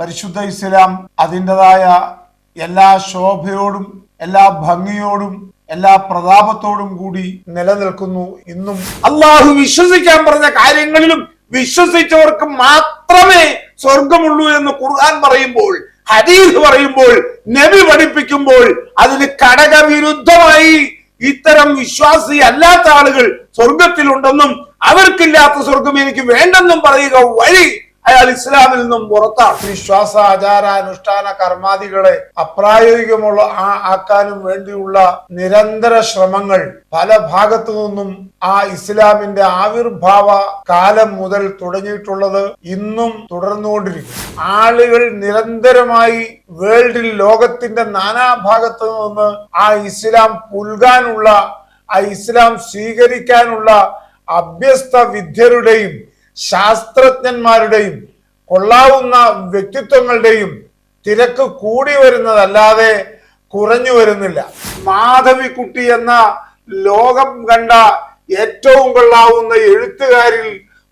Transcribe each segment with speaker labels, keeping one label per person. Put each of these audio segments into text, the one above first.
Speaker 1: പരിശുദ്ധ ഇസ്ലാം അതിന്റെതായ എല്ലാ ശോഭയോടും എല്ലാ ഭംഗിയോടും എല്ലാ പ്രതാപത്തോടും കൂടി നിലനിൽക്കുന്നു. ഇന്നും അള്ളാഹു വിശ്വസിക്കാൻ പറഞ്ഞ കാര്യങ്ങളിലും വിശ്വസിച്ചവർക്ക് മാത്രമേ സ്വർഗമുള്ളൂ എന്ന് ഖുർആൻ പറയുമ്പോൾ ഹദീസ് പറയുമ്പോൾ നബി പഠിപ്പിക്കുമ്പോൾ അതിന് ഘടകവിരുദ്ധമായി ഇത്തരം വിശ്വാസി അല്ലാത്ത ആളുകൾ സ്വർഗത്തിലുണ്ടെന്നും അവർക്കില്ലാത്ത സ്വർഗം എനിക്ക് വേണ്ടെന്നും പറയുക വഴി അയാൾ ഇസ്ലാമിൽ നിന്നും പുറത്താണ് വിശ്വാസ ആചാര അനുഷ്ഠാന കർമാദികളെ അപ്രായോഗികമുള്ള ആക്കാനും വേണ്ടിയുള്ള നിരന്തര ശ്രമങ്ങൾ പല ഭാഗത്തു നിന്നും ആ ഇസ്ലാമിന്റെ ആവിർഭാവ കാലം മുതൽ തുടങ്ങിയിട്ടുള്ളത് ഇന്നും തുടർന്നുകൊണ്ടിരിക്കും ആളുകൾ നിരന്തരമായി വേൾഡിൽ ലോകത്തിന്റെ നാനാഭാഗത്തു നിന്ന് ആ ഇസ്ലാം പുൽകാനുള്ള ആ ഇസ്ലാം സ്വീകരിക്കാനുള്ള അഭ്യസ്ത വിദ്യരുടെയും ശാസ്ത്രജ്ഞന്മാരുടെയും കൊള്ളാവുന്ന വ്യക്തിത്വങ്ങളുടെയും തിരക്ക് കൂടി വരുന്നതല്ലാതെ കുറഞ്ഞു വരുന്നില്ല. മാധവിക്കുട്ടി എന്ന ലോകം കണ്ട ഏറ്റവും കൊള്ളാവുന്ന എഴുത്തുകാരിൽ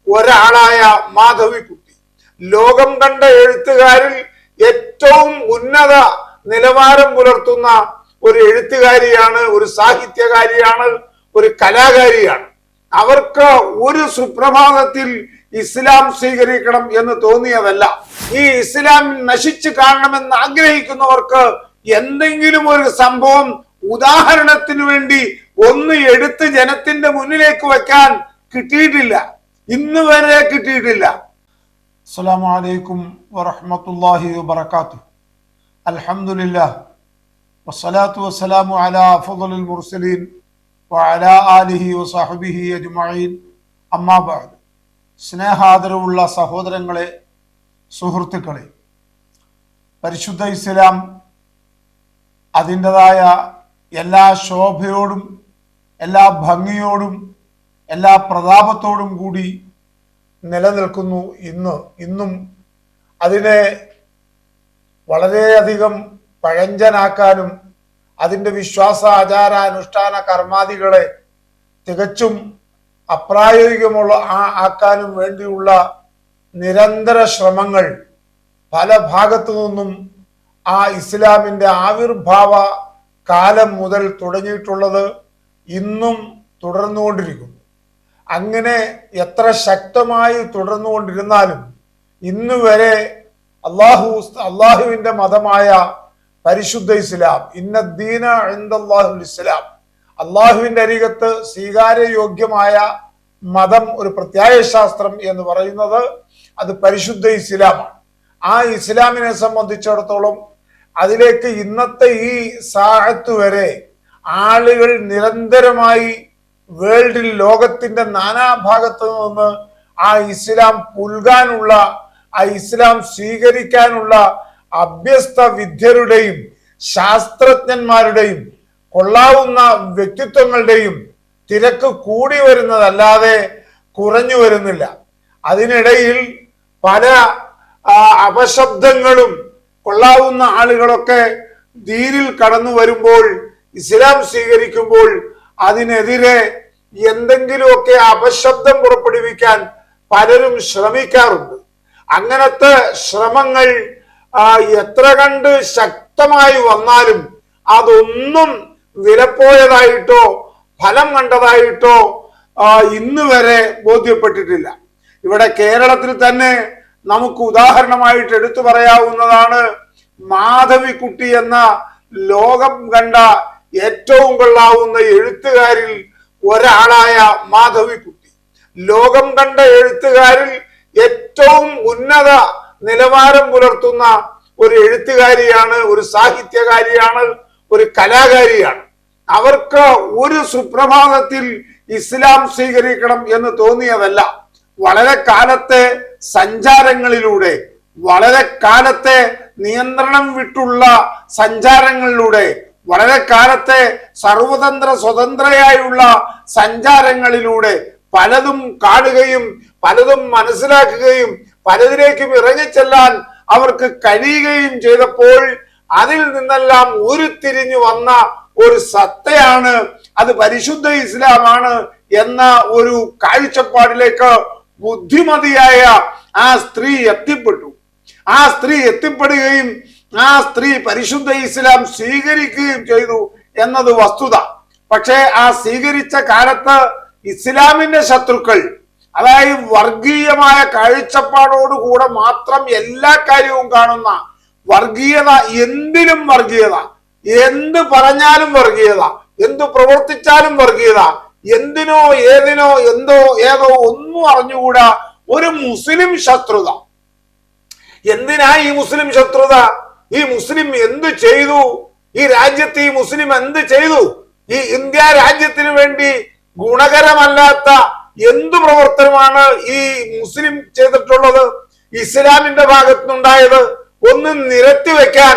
Speaker 1: ഒരാളായ മാധവിക്കുട്ടി. ലോകം കണ്ട എഴുത്തുകാരിൽ ഏറ്റവും ഉന്നത നിലവാരം പുലർത്തുന്ന ഒരു എഴുത്തുകാരിയാണ് ഒരു സാഹിത്യകാരിയാണ് ഒരു കലാകാരിയാണ്. അവർക്ക് ഒരു സുപ്രഭാതത്തിൽ ഇസ്ലാം സ്വീകരിക്കണം എന്ന് തോന്നിയതല്ല. ഈ ഇസ്ലാം നശിച്ചു കാണണമെന്ന് ആഗ്രഹിക്കുന്നവർക്ക് എന്തെങ്കിലും ഒരു സംഭവം ഉദാഹരണത്തിന് വേണ്ടി ഒന്ന് എടുത്ത് ജനത്തിന്റെ മുന്നിലേക്ക് വെക്കാൻ കിട്ടിയിട്ടില്ല. ഇന്ന് വരെ കിട്ടിയിട്ടില്ല. അസ്സലാമു വറഹമത്തല്ലാഹി വബറകാതുഹു. അൽഹംദുലില്ലാഹ്. വസ്സലാത്തു വസ്സലാമു അലാ അഫ്ളൽ മുർസലീൻ വഅലാ ആലിഹി വസഹബിഹി അജ്മഈൻ. അമ്മാ ബഅദ്. സ്നേഹാദരവുള്ള സഹോദരങ്ങളെ സുഹൃത്തുക്കളെ പരിശുദ്ധ ഇസ്ലാം അതിന്റെതായ എല്ലാ ശോഭയോടും എല്ലാ ഭംഗിയോടും എല്ലാ പ്രതാപത്തോടും കൂടി നിലനിൽക്കുന്നു ഇന്ന്. ഇന്നും അതിനെ വളരെയധികം പഴഞ്ചനാക്കാനും അതിന്റെ വിശ്വാസ ആചാര അനുഷ്ഠാന കർമാദികളെ തികച്ചും അപ്രായോഗികമുള്ള ആ ആക്കാനും വേണ്ടിയുള്ള നിരന്തര ശ്രമങ്ങൾ പല ഭാഗത്തു നിന്നും ആ ഇസ്ലാമിന്റെ ആവിർഭാവ കാലം മുതൽ തുടങ്ങിയിട്ടുള്ളത് ഇന്നും തുടർന്നുകൊണ്ടിരിക്കുന്നു. അങ്ങനെ എത്ര ശക്തമായി തുടർന്നുകൊണ്ടിരുന്നാലും ഇന്ന് വരെ അള്ളാഹു അള്ളാഹുവിന്റെ മതമായ പരിശുദ്ധ ഇസ്ലാം ഇന്ന ദീന ഇസ്ലാം അള്ളാഹുവിന്റെ അരികത്ത് സ്വീകാര്യയോഗ്യമായ മതം ഒരു പ്രത്യായ ശാസ്ത്രം എന്ന് പറയുന്നത് അത് പരിശുദ്ധ ഇസ്ലാമാണ്. ആ ഇസ്ലാമിനെ സംബന്ധിച്ചിടത്തോളം അതിലേക്ക് ഇന്നത്തെ ഈ സാഹത്ത് വരെ ആളുകൾ നിരന്തരമായി വേൾഡിൽ ലോകത്തിന്റെ നാനാഭാഗത്ത് നിന്ന് ആ ഇസ്ലാം പുൽകാനുള്ള ആ ഇസ്ലാം സ്വീകരിക്കാനുള്ള അഭ്യസ്ത വിദ്യരുടെയും ശാസ്ത്രജ്ഞന്മാരുടെയും കൊള്ളാവുന്ന വ്യക്തിത്വങ്ങളുടെയും തിരക്ക് കൂടി വരുന്നതല്ലാതെ കുറഞ്ഞു വരുന്നില്ല. അതിനിടയിൽ പല അപശബ്ദങ്ങളും കൊള്ളാവുന്ന ആളുകളൊക്കെ ദീനിൽ കടന്നു വരുമ്പോൾ ഇസ്ലാം സ്വീകരിക്കുമ്പോൾ അതിനെതിരെ എന്തെങ്കിലുമൊക്കെ അപശബ്ദം പുറപ്പെടുവിക്കാൻ പലരും ശ്രമിക്കാറുണ്ട്. അങ്ങനത്തെ ശ്രമങ്ങൾ എത്ര കണ്ട് ശക്തമായി വന്നാലും അതൊന്നും വിലപ്പോയതായിട്ടോ ഫലം കണ്ടതായിട്ടോ ഇന്ന് വരെ ബോധ്യപ്പെട്ടിട്ടില്ല. ഇവിടെ കേരളത്തിൽ തന്നെ നമുക്ക് ഉദാഹരണമായിട്ട് എടുത്തു പറയാവുന്നതാണ് മാധവിക്കുട്ടി എന്ന ലോകം കണ്ട ഏറ്റവും കൊള്ളാവുന്ന എഴുത്തുകാരിൽ ഒരാളായ മാധവിക്കുട്ടി. ലോകം കണ്ട എഴുത്തുകാരിൽ ഏറ്റവും ഉന്നത നിലവാരം പുലർത്തുന്ന ഒരു എഴുത്തുകാരിയാണ് ഒരു സാഹിത്യകാരിയാണ് ഒരു കലാകാരിയാണ്. അവർക്ക് ഒരു സുപ്രഭാതത്തിൽ ഇസ്ലാം സ്വീകരിക്കണം എന്ന് തോന്നിയതല്ല. വളരെ കാലത്തെ സഞ്ചാരങ്ങളിലൂടെ വളരെ കാലത്തെ നിയന്ത്രണം വിട്ടുള്ള സഞ്ചാരങ്ങളിലൂടെ വളരെ കാലത്തെ സർവതന്ത്ര സ്വതന്ത്രയായുള്ള സഞ്ചാരങ്ങളിലൂടെ പലതും കാണുകയും പലതും മനസ്സിലാക്കുകയും പലതിലേക്കും ഇറങ്ങിച്ചെല്ലാൻ അവർക്ക് കഴിയുകയും ചെയ്തപ്പോൾ അതിൽ നിന്നെല്ലാം ഉരുത്തിരിഞ്ഞു വന്ന ഒരു സത്തയാണ്. അത് പരിശുദ്ധ ഇസ്ലാമാണ് എന്ന ഒരു കാഴ്ചപ്പാടിലേക്ക് ബുദ്ധിമതിയായ ആ സ്ത്രീ എത്തിപ്പെട്ടു. ആ സ്ത്രീ എത്തിപ്പെടുകയും ആ സ്ത്രീ പരിശുദ്ധ ഇസ്ലാം സ്വീകരിക്കുകയും ചെയ്തു എന്നത് വസ്തുത. പക്ഷേ ആ സ്വീകരിച്ച കാലത്ത് ഇസ്ലാമിന്റെ ശത്രുക്കൾ അതായത് വർഗീയമായ കാഴ്ചപ്പാടോടുകൂടെ മാത്രം എല്ലാ കാര്യവും കാണുന്ന വർഗീയത എന്തിനും വർഗീയത. എന്ത് പറഞ്ഞാലും വർഗീയത. എന്തു പ്രവർത്തിച്ചാലും വർഗീയത. എന്തിനോ ഏതിനോ എന്തോ ഏതോ ഒന്നും അറിഞ്ഞുകൂടാ ഒരു മുസ്ലിം ശത്രുത. എന്തിനാ ഈ മുസ്ലിം ശത്രുത? ഈ മുസ്ലിം എന്ത് ചെയ്തു? ഈ രാജ്യത്ത് ഈ മുസ്ലിം എന്ത് ചെയ്തു? ഈ ഇന്ത്യ രാജ്യത്തിന് വേണ്ടി ഗുണകരമല്ലാത്ത എന്തു പ്രവർത്തനമാണ് ഈ മുസ്ലിം ചെയ്തിട്ടുള്ളത്? ഇസ്ലാമിന്റെ ഭാഗത്തുനിന്നുണ്ടായത് ഒന്ന് നിരത്തി വെക്കാൻ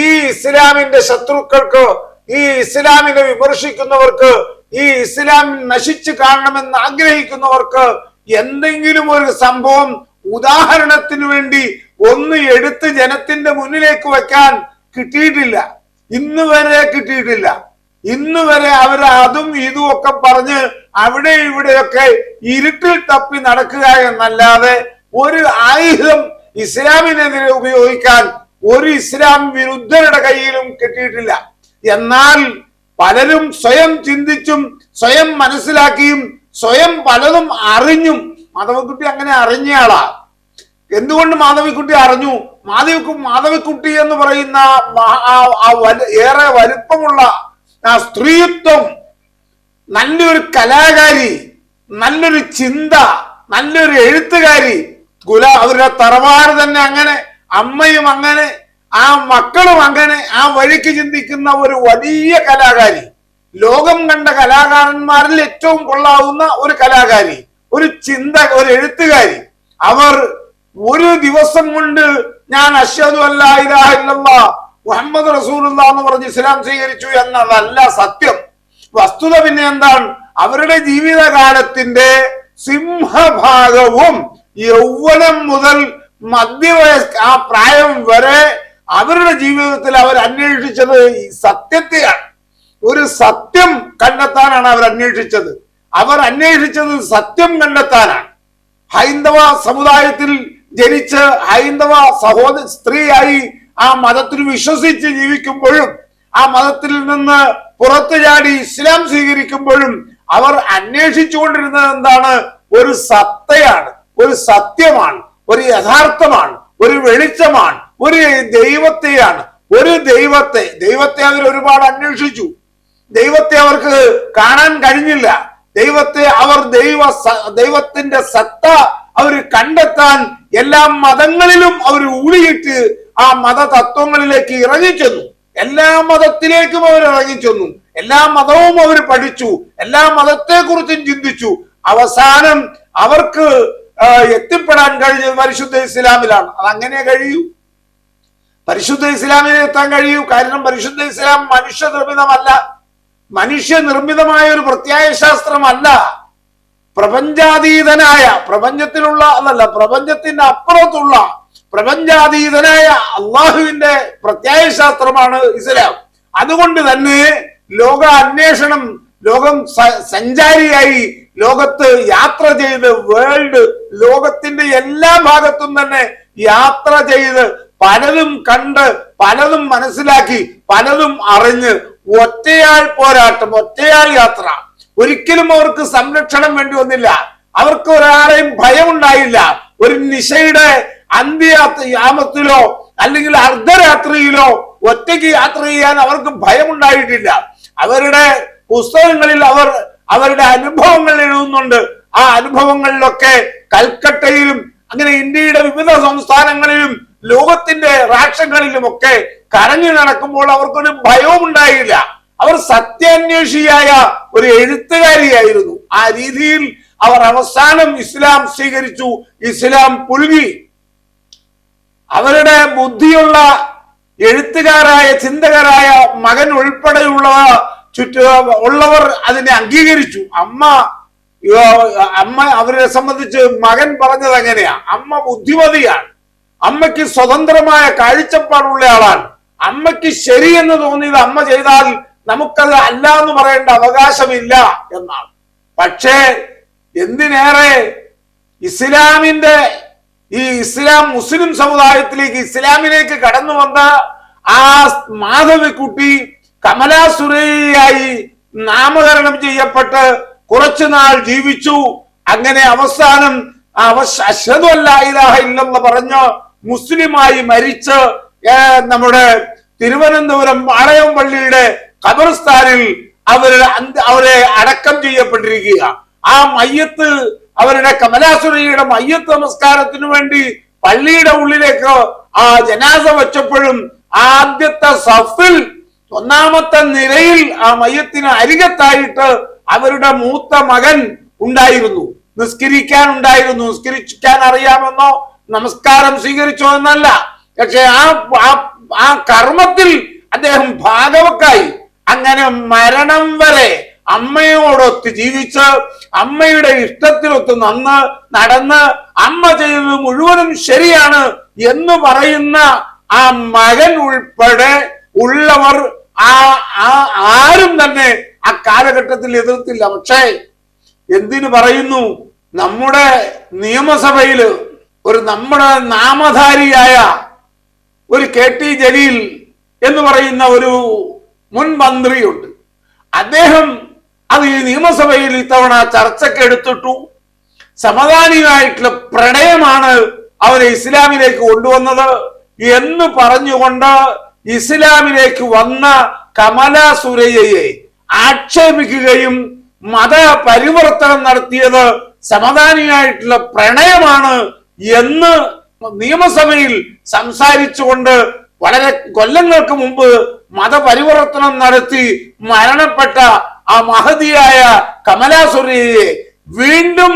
Speaker 1: ഈ ഇസ്ലാമിന്റെ ശത്രുക്കൾക്ക് ഈ ഇസ്ലാമിനെ വിമർശിക്കുന്നവർക്ക് ഈ ഇസ്ലാം നശിച്ചു കാണണമെന്ന് ആഗ്രഹിക്കുന്നവർക്ക് എന്തെങ്കിലും ഒരു സംഭവം ഉദാഹരണത്തിന് വേണ്ടി ഒന്ന് എടുത്ത് ജനത്തിന്റെ മുന്നിലേക്ക് വെക്കാൻ കിട്ടിയിട്ടില്ല. ഇന്ന് വരെ കിട്ടിയിട്ടില്ല. ഇന്ന് വരെ അവർ അതും ഇതും ഒക്കെ പറഞ്ഞ് അവിടെ ഇവിടെയൊക്കെ ഇരുട്ടിൽ തപ്പി നടക്കുക എന്നല്ലാതെ ഒരു ആയുധം ഇസ്ലാമിനെതിരെ ഉപയോഗിക്കാൻ ഒരു ഇസ്ലാം വിരുദ്ധരുടെ കയ്യിലും കിട്ടിയിട്ടില്ല. എന്നാൽ പലരും സ്വയം ചിന്തിച്ചും സ്വയം മനസ്സിലാക്കിയും സ്വയം പലതും അറിഞ്ഞും മാധവിക്കുട്ടി അങ്ങനെ അറിഞ്ഞയാളാ എന്തുകൊണ്ട് മാധവിക്കുട്ടി അറിഞ്ഞു? മാധവിക്കു മാധവിക്കുട്ടി എന്ന് പറയുന്ന ഏറെ വലുപ്പമുള്ള ആ സ്ത്രീത്വം നല്ലൊരു കലാകാരി നല്ലൊരു ചിന്ത നല്ലൊരു എഴുത്തുകാരി കുല അവരുടെ തറവാട് തന്നെ അങ്ങനെ അമ്മയും അങ്ങനെ ആ മക്കളും അങ്ങനെ ആ വഴിക്ക് ചിന്തിക്കുന്ന ഒരു വലിയ കലാകാരി ലോകം കണ്ട കലാകാരന്മാരിൽ ഏറ്റവും കൊള്ളാവുന്ന ഒരു കലാകാരി ഒരു ചിന്ത ഒരു എഴുത്തുകാരി. അവർ ഒരു ദിവസം കൊണ്ട് ഞാൻ അശ്വതു അല്ല ഇലാഹ ഇല്ലല്ലാ മുഹമ്മദ് റസൂലുള്ള എന്ന് പറഞ്ഞ് ഇസ്ലാം സ്വീകരിച്ചു എന്നതല്ല സത്യം. വസ്തുത പിന്നെ എന്താണ്? അവരുടെ ജീവിതകാലത്തിന്റെ സിംഹഭാഗവും യൗവനം മുതൽ മധ്യവയസ് ആ പ്രായം വരെ അവരുടെ ജീവിതത്തിൽ അവർ അന്വേഷിച്ചത് സത്യത്തെയാണ്. ഒരു സത്യം കണ്ടെത്താനാണ് അവർ അന്വേഷിച്ചത്. അവർ അന്വേഷിച്ചത് സത്യം കണ്ടെത്താനാണ്. ഹൈന്ദവ സമുദായത്തിൽ ജനിച്ച് ഹൈന്ദവ സഹോദര സ്ത്രീയായി ആ മതത്തിൽ വിശ്വസിച്ച് ജീവിക്കുമ്പോഴും ആ മതത്തിൽ നിന്ന് പുറത്തു ചാടി ഇസ്ലാം സ്വീകരിക്കുമ്പോഴും അവർ അന്വേഷിച്ചുകൊണ്ടിരുന്നത് എന്താണ്? ഒരു സത്തയാണ്. ഒരു സത്യമാണ് ഒരു യഥാർത്ഥമാണ് ഒരു വെളിച്ചമാണ് ഒരു ദൈവത്തെയാണ് ഒരു ദൈവത്തെ. ദൈവത്തെ അവർ ഒരുപാട് അന്വേഷിച്ചു. ദൈവത്തെ അവർക്ക് കാണാൻ കഴിഞ്ഞില്ല. ദൈവത്തെ അവർ ദൈവ ദൈവത്തിന്റെ സത്ത അവർ കണ്ടെത്താൻ എല്ലാ മതങ്ങളിലും അവർ ഊളിയിട്ട് ആ മത തത്വങ്ങളിലേക്ക് ഇറങ്ങിച്ചെന്നു എല്ലാ മതത്തിലേക്കും അവർ ഇറങ്ങിച്ചെന്നു എല്ലാ മതവും അവർ പഠിച്ചു. എല്ലാ മതത്തെ കുറിച്ചും ചിന്തിച്ചു. അവസാനം അവർക്ക് എത്തിപ്പെടാൻ കഴിഞ്ഞത് പരിശുദ്ധ ഇസ്ലാമിലാണ്. അത് അങ്ങനെ കഴിയൂ. പരിശുദ്ധ ഇസ്ലാമിനെ എത്താൻ കഴിയൂ. കാരണം പരിശുദ്ധ ഇസ്ലാം മനുഷ്യ നിർമ്മിതമല്ല മനുഷ്യ നിർമ്മിതമായ ഒരു പ്രത്യായ ശാസ്ത്രമല്ല. പ്രപഞ്ചാതീതനായ പ്രപഞ്ചത്തിലുള്ള അതല്ല പ്രപഞ്ചത്തിന്റെ അപ്പുറത്തുള്ള പ്രപഞ്ചാതീതനായ അള്ളാഹുവിന്റെ പ്രത്യായ ശാസ്ത്രമാണ് ഇസ്ലാം. അതുകൊണ്ട് തന്നെ ലോക അന്വേഷണം ലോകം സഞ്ചാരിയായി ലോകത്ത് യാത്ര ചെയ്ത് വേൾഡ് ലോകത്തിന്റെ എല്ലാ ഭാഗത്തും തന്നെ യാത്ര ചെയ്ത് പലതും കണ്ട് പലതും മനസ്സിലാക്കി പലതും അറിഞ്ഞ് ഒറ്റയാൾ പോരാട്ടം ഒറ്റയാൾ യാത്ര. ഒരിക്കലും അവർക്ക് സംരക്ഷണം വേണ്ടി വന്നില്ല. അവർക്ക് ഒരാളെയും ഭയമുണ്ടായില്ല. ഒരു നിശയുടെ അന്ത്യാമത്തിലോ അല്ലെങ്കിൽ അർദ്ധരാത്രിയിലോ ഒറ്റയ്ക്ക് യാത്ര ചെയ്യാൻ അവർക്ക് ഭയമുണ്ടായിട്ടില്ല. അവരുടെ പുസ്തകങ്ങളിൽ അവർ അവരുടെ അനുഭവങ്ങൾ എഴുതുന്നുണ്ട്. ആ അനുഭവങ്ങളിലൊക്കെ കൽക്കട്ടയിലും അങ്ങനെ ഇന്ത്യയുടെ വിവിധ സംസ്ഥാനങ്ങളിലും ലോകത്തിന്റെ രാഷ്ട്രങ്ങളിലുമൊക്കെ കരഞ്ഞു നടക്കുമ്പോൾ അവർക്കൊരു ഭയവും ഉണ്ടായില്ല. അവർ സത്യാന്വേഷിയായ ഒരു എഴുത്തുകാരിയായിരുന്നു. ആ രീതിയിൽ അവർ അവസാനം ഇസ്ലാം സ്വീകരിച്ചു ഇസ്ലാം പുൽകി അവരുടെ ബുദ്ധിയുള്ള എഴുത്തുകാരായ ചിന്തകരായ മകൻ ഉൾപ്പെടെയുള്ള ചുറ്റു ഉള്ളവർ അതിനെ അംഗീകരിച്ചു. അമ്മ അമ്മ അവരെ സംബന്ധിച്ച് മകൻ പറഞ്ഞത് എങ്ങനെയാ? അമ്മ ബുദ്ധിമതിയാണ്. അമ്മയ്ക്ക് സ്വതന്ത്രമായ കാഴ്ചപ്പാടുള്ള ആളാണ്. അമ്മയ്ക്ക് ശരി എന്ന് തോന്നിയത് അമ്മ ചെയ്താൽ നമുക്കത് അല്ല എന്ന് പറയേണ്ട അവകാശമില്ല എന്നാണ്. പക്ഷേ എന്തിനേറെ ഇസ്ലാമിന്റെ ഈ ഇസ്ലാം മുസ്ലിം സമുദായത്തിലേക്ക് ഇസ്ലാമിലേക്ക് കടന്നു വന്ന ആ മാധവിക്കുട്ടി കമലാസുരയായി നാമകരണം ചെയ്യപ്പെട്ട് കുറച്ചുനാൾ ജീവിച്ചു. അങ്ങനെ അവസാനം ഇല്ലെന്ന് പറഞ്ഞ് മുസ്ലിമായി മരിച്ച് നമ്മുടെ തിരുവനന്തപുരം വാളയം പള്ളിയുടെ ഖബർസ്ഥാനിൽ അവരുടെ അവരെ അടക്കം ചെയ്യപ്പെട്ടിരിക്കുക ആ മയ്യത്ത് അവരുടെ കമലാസുരയുടെ മയ്യത്ത് നമസ്കാരത്തിനു വേണ്ടി പള്ളിയുടെ ഉള്ളിലേക്ക് ആ ജനാസ വച്ചപ്പോഴും ആദ്യത്തെ സഫിൽ ഒന്നാമത്തെ നിരയിൽ ആ മയ്യത്തിന് അരികത്തായിട്ട് അവരുടെ മൂത്ത മകൻ ഉണ്ടായിരുന്നു. നിസ്കരിക്കാൻ ഉണ്ടായിരുന്നു നിസ്കരിക്കാൻ അറിയാമെന്നോ നമസ്കാരം സ്വീകരിച്ചോ എന്നല്ല. പക്ഷെ ആ ആ- കർമ്മത്തിൽ അദ്ദേഹം ഭാഗവക്കായി. അങ്ങനെ മരണം വരെ അമ്മയോടൊത്ത് ജീവിച്ച് അമ്മയുടെ ഇഷ്ടത്തിനൊത്ത് നന്ന് നടന്ന് അമ്മ ചെയ്തത് മുഴുവനും ശരിയാണ് എന്ന് പറയുന്ന ആ മകൻ ഉൾപ്പെടെ ഉള്ളവർ ആ ആരും തന്നെ ആ കാലഘട്ടത്തിൽ എതിർത്തില്ല. പക്ഷേ എന്തിനു പറയുന്നു? നമ്മുടെ നിയമസഭയിൽ ഒരു നമ്മുടെ നാമധാരിയായ ഒരു കെ ടി ജലീൽ എന്ന് പറയുന്ന ഒരു മുൻ മന്ത്രിയുണ്ട്. അദ്ദേഹം അത് ഈ നിയമസഭയിൽ ഇത്തവണ ചർച്ചയ്ക്ക് എടുത്തിട്ടു. സമാധാനിയായിട്ടുള്ള പ്രണയമാണ് അവരെ ഇസ്ലാമിലേക്ക് കൊണ്ടുവന്നത് എന്ന് പറഞ്ഞുകൊണ്ട് ഇസ്ലാമിലേക്ക് വന്ന കമല സുരയ്യയെ ആക്ഷേപിക്കുകയും മത പരിവർത്തനം നടത്തിയത് സമാധാനിയായിട്ടുള്ള പ്രണയമാണ് എന്ന് നിയമസഭയിൽ സംസാരിച്ചുകൊണ്ട് വളരെ കൊല്ലങ്ങൾക്ക് മുമ്പ് മതപരിവർത്തനം നടത്തി മരണപ്പെട്ട ആ മഹതിയായ കമലാസുരയെ വീണ്ടും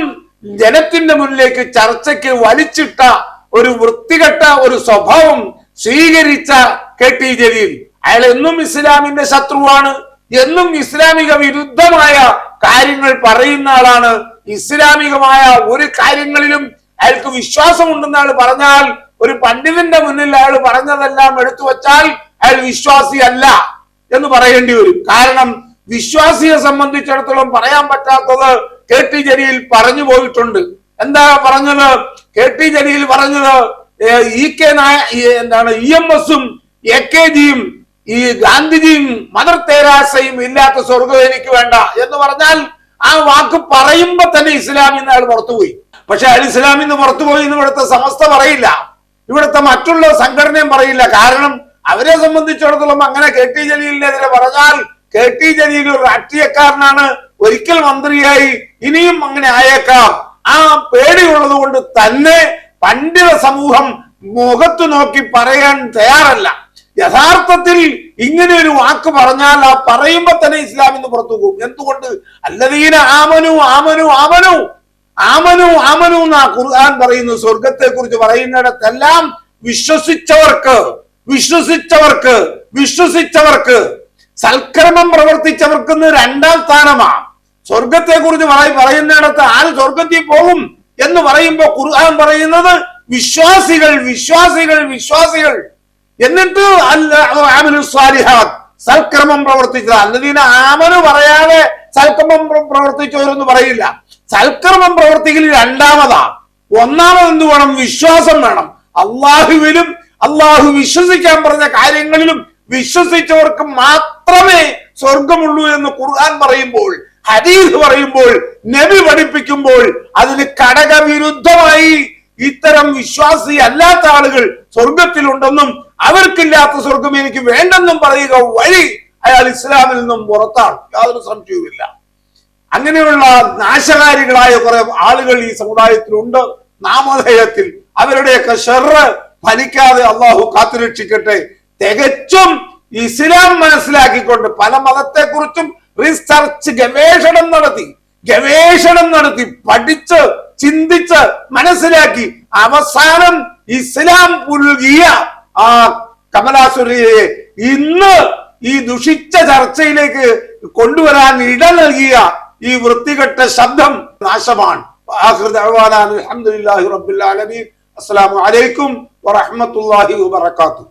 Speaker 1: ജനത്തിന്റെ മുന്നിലേക്ക് ചർച്ചയ്ക്ക് വലിച്ചിട്ട ഒരു വൃത്തികെട്ട ഒരു സ്വഭാവം സ്വീകരിച്ച കെ ടി ജലീൽ. അയാൾ എന്നും ഇസ്ലാമിന്റെ ശത്രുവാണ്. എന്നും ഇസ്ലാമിക വിരുദ്ധമായ കാര്യങ്ങൾ പറയുന്ന ആളാണ്. ഇസ്ലാമികമായ ഒരു കാര്യങ്ങളിലും അയാൾക്ക് വിശ്വാസമുണ്ടെന്ന് ആൾ പറഞ്ഞാൽ ഒരു പണ്ഡിതന്റെ മുന്നിൽ അയാൾ പറഞ്ഞതെല്ലാം എടുത്തു വച്ചാൽ അയാൾ വിശ്വാസി അല്ല എന്ന് പറയേണ്ടി വരും. കാരണം വിശ്വാസിയെ സംബന്ധിച്ചിടത്തോളം പറയാൻ പറ്റാത്തത് കെ ടി ജലീൽ പറഞ്ഞു പോയിട്ടുണ്ട്. എന്താ പറഞ്ഞത്? കെ ടി ജലീൽ പറഞ്ഞത് ഇ കെ നായ എന്താണ് ഇ എം എസും എ കെ ജിയും ഈ ഗാന്ധിജിയും മദർ തേരാസയും ഇല്ലാത്ത സ്വർഗം എനിക്ക് വേണ്ട എന്ന് പറഞ്ഞാൽ ആ വാക്ക് പറയുമ്പോ തന്നെ ഇസ്ലാമിൽ നിന്ന് അയാൾ പുറത്തുപോയി. പക്ഷെ അയാൾ ഇസ്ലാമിൽ നിന്ന് പുറത്തുപോയി എന്ന് ഇവിടുത്തെ സമസ്ത പറയില്ല. ഇവിടുത്തെ മറ്റുള്ള സംഘടനയും പറയില്ല. കാരണം അവരെ സംബന്ധിച്ചിടത്തോളം അങ്ങനെ കെ ടി ജലീലിനെതിരെ പറഞ്ഞാൽ കെ ടി ജലീൽ ഒരു രാഷ്ട്രീയക്കാരനാണ്. ഒരിക്കൽ മന്ത്രിയായി ഇനിയും അങ്ങനെ ആയേക്കാം. ആ പേടിയുള്ളത് കൊണ്ട് തന്നെ പണ്ഡിത സമൂഹം മുഖത്തു നോക്കി പറയാൻ തയ്യാറല്ല. യഥാർത്ഥത്തിൽ ഇങ്ങനെ ഒരു വാക്ക് പറഞ്ഞാൽ ആ പറയുമ്പോ തന്നെ ഇസ്ലാമിൽ നിന്ന് പുറത്തു പോകും. എന്തുകൊണ്ട്? അല്ലതീന ആമനു ആമനു ആമനു. ആമനു ആമനു എന്നാ ഖുർആൻ പറയുന്നു. സ്വർഗത്തെ കുറിച്ച് പറയുന്നിടത്തെല്ലാം വിശ്വസിച്ചവർക്ക് വിശ്വസിച്ചവർക്ക് വിശ്വസിച്ചവർക്ക് സൽക്കർമ്മം പ്രവർത്തിച്ചവർക്ക് രണ്ടാം സ്ഥാനമാ. സ്വർഗത്തെ കുറിച്ച് പറയുന്നിടത്ത് ആര് സ്വർഗത്തിൽ പോകും എന്ന് പറയുമ്പോ ഖുർആൻ പറയുന്നത് വിശ്വാസികൾ വിശ്വാസികൾ വിശ്വാസികൾ. എന്നിട്ട് സൽക്രമം പ്രവർത്തിച്ചത്. അല്ലതീന ആമന് പറയാതെ സൽക്രമം പ്ര- പ്രവർത്തിച്ചവരൊന്നും പറയില്ല. സൽക്രമം പ്രവർത്തിക്കൽ രണ്ടാമതാ. ഒന്നാമത് എന്ത് വേണം? വിശ്വാസം വേണം. അള്ളാഹുവിലും അള്ളാഹു വിശ്വസിക്കാൻ പറഞ്ഞ കാര്യങ്ങളിലും വിശ്വസിച്ചവർക്ക് മാത്രമേ സ്വർഗമുള്ളൂ എന്ന് ഖുർആൻ പറയുമ്പോൾ ഹദീസ് പറയുമ്പോൾ നബി പഠിപ്പിക്കുമ്പോൾ അതിന് ഘടകവിരുദ്ധമായി ഇത്തരം വിശ്വാസി അല്ലാത്ത ആളുകൾ സ്വർഗത്തിലുണ്ടെന്നും അവർക്കില്ലാത്ത സ്വർഗം എനിക്ക് വേണ്ടെന്നും പറയുക വഴി അയാൾ ഇസ്ലാമിൽ നിന്നും പുറത്താണ്. യാതൊരു സംശയവുമില്ല. അങ്ങനെയുള്ള നാശകാരികളായ കുറെ ആളുകൾ ഈ സമുദായത്തിലുണ്ട്. നാമധേയത്തിൽ അവരുടെയൊക്കെ ഷെറ് ഫലിക്കാതെ അള്ളാഹു കാത്തുരക്ഷിക്കട്ടെ. തികച്ചും ഇസ്ലാം മനസ്സിലാക്കിക്കൊണ്ട് പല മതത്തെക്കുറിച്ചും റിസർച്ച് ഗവേഷണം നടത്തി. ഗവേഷണം നടത്തി പഠിച്ച് ചിന്തിച്ച് മനസ്സിലാക്കി അവസാനം ഇസ്ലാം പുൽകിയ ആ കമലാസുരയെ ഇന്ന് ഈ ദുഷിച്ച ചർച്ചയിലേക്ക് കൊണ്ടുവരാൻ ഇട നൽകിയ ഈ വൃത്തികെട്ട ശബ്ദം നാശമാണ്. റബ്ബിൽ ആലമീൻ. അസ്സലാമു അലൈക്കും വറഹ്മത്തുള്ളാഹി വബറകാതുഹു.